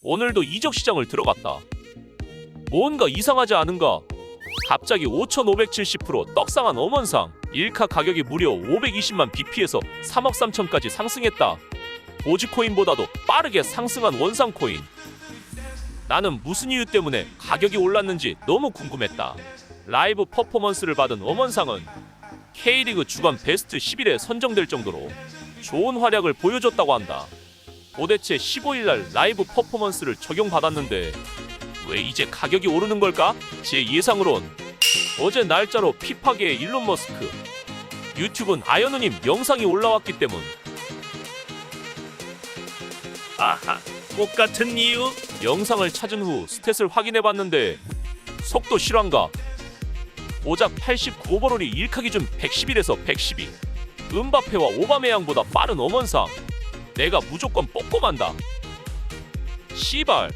오늘도 이적 시장을 들어갔다. 뭔가 이상하지 않은가? 갑자기 5,570% 떡상한 엄원상 1카 가격이 무려 520만 BP에서 3억 3천까지 상승했다. 도지코인보다도 빠르게 상승한 원상코인. 나는 무슨 이유 때문에 가격이 올랐는지 너무 궁금했다. 라이브 퍼포먼스를 받은 엄원상은 K리그 주간 베스트 11에 선정될 정도로 좋은 활약을 보여줬다고 한다. 도대체 15일 날 라이브 퍼포먼스를 적용받았는데 왜 이제 가격이 오르는 걸까? 제 예상으론 어제 날짜로 피파계의 일론 머스크 유튜브는 아연우님 영상이 올라왔기 때문 아하, 똑같은 이유? 영상을 찾은 후 스탯을 확인해봤는데 속도 실화인가? 고작 89오버롤이 일카 기 준 111에서 112 은바페와 오바메양보다 빠른 엄원상 내가 무조건 뽑고 만다. 씨발